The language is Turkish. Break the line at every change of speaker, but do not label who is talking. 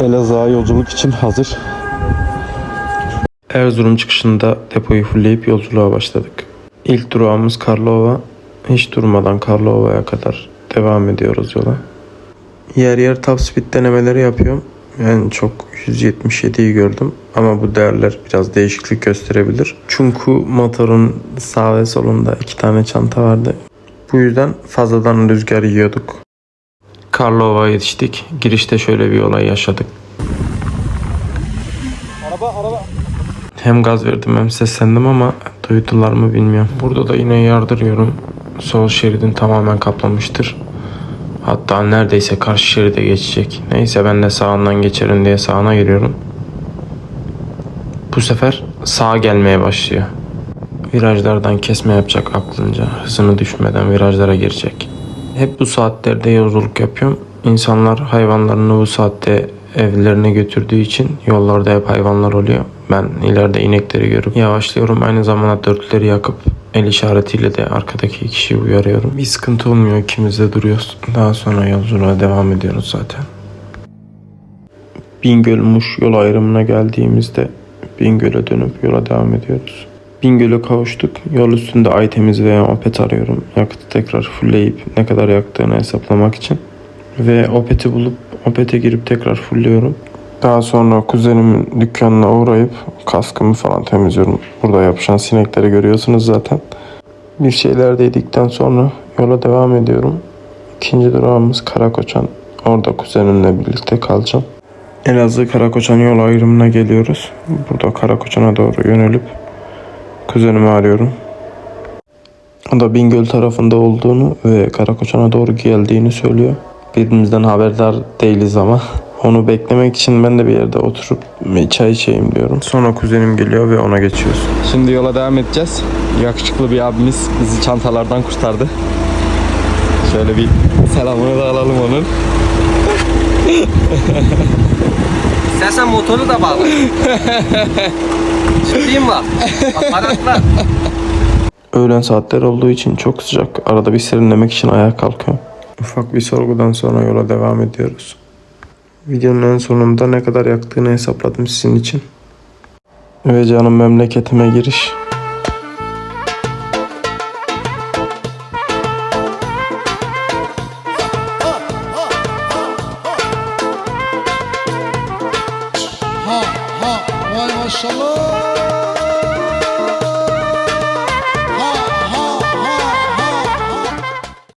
Elazığ'a yolculuk için hazır. Erzurum çıkışında depoyu fullleyip yolculuğa başladık. İlk durağımız Karlova. Hiç durmadan Karlova'ya kadar devam ediyoruz yola. Yer yer top speed denemeleri yapıyorum. Yani çok 177'yi gördüm ama bu değerler biraz değişiklik gösterebilir. Çünkü motorun sağ ve solunda iki tane çanta vardı. Bu yüzden fazladan rüzgar yiyorduk. Karlova'ya yetiştik. Girişte şöyle bir olay yaşadık. Hem gaz verdim hem seslendim ama duydular mı bilmiyorum. Burada da yine yardırıyorum. Sol şeridin tamamen kaplamıştır. Hatta neredeyse karşı şeride geçecek. Neyse ben de sağından geçerim diye sağına giriyorum. Bu sefer sağa gelmeye başlıyor. Virajlardan kesme yapacak aklınca. Hızını düşmeden virajlara girecek. Hep bu saatlerde yolculuk yapıyorum. İnsanlar hayvanlarını bu saatte evlerine götürdüğü için yollarda hep hayvanlar oluyor. Ben ileride inekleri görüp yavaşlıyorum. Aynı zamanda dörtleri yakıp el işaretiyle de arkadaki kişiyi uyarıyorum. Bir sıkıntı olmuyor. İkimiz de duruyoruz. Daha sonra yolculuğa devam ediyoruz zaten. Bingöl-Muş yol ayrımına geldiğimizde Bingöl'e dönüp yola devam ediyoruz. Bingöl'e kavuştuk. Yol üstünde itemiz veya opet arıyorum. Yakıtı tekrar fullleyip ne kadar yaktığını hesaplamak için. Ve opeti bulup opete girip tekrar fullliyorum. Daha sonra kuzenimin dükkanına uğrayıp kaskımı falan temizliyorum. Burada yapışan sinekleri görüyorsunuz zaten. Bir şeyler de yedikten sonra yola devam ediyorum. İkinci durağımız Karakoçan. Orada kuzenimle birlikte kalacağım. Elazığ Karakoçan yol ayrımına geliyoruz. Burada Karakoçan'a doğru yönelip kuzenimi arıyorum. O da Bingöl tarafında olduğunu ve Karakoçan'a doğru geldiğini söylüyor. Birbirimizden haberdar değiliz ama. Onu beklemek için ben de bir yerde oturup çay içeyim diyorum. Sonra kuzenim geliyor ve ona geçiyoruz.
Şimdi yola devam edeceğiz. Yakışıklı bir abimiz bizi çantalardan kurtardı. Şöyle bir selamını da alalım onun.
İstersen motoru da bağla. Ciddiyim bak. Aparatlar.
Öğlen saatler olduğu için çok sıcak. Arada bir serinlemek için ayağa kalkıyorum. Ufak bir sorgudan sonra yola devam ediyoruz. Videonun en sonunda ne kadar yaktığını hesapladım sizin için. Ve canım memleketime giriş.
Shalom.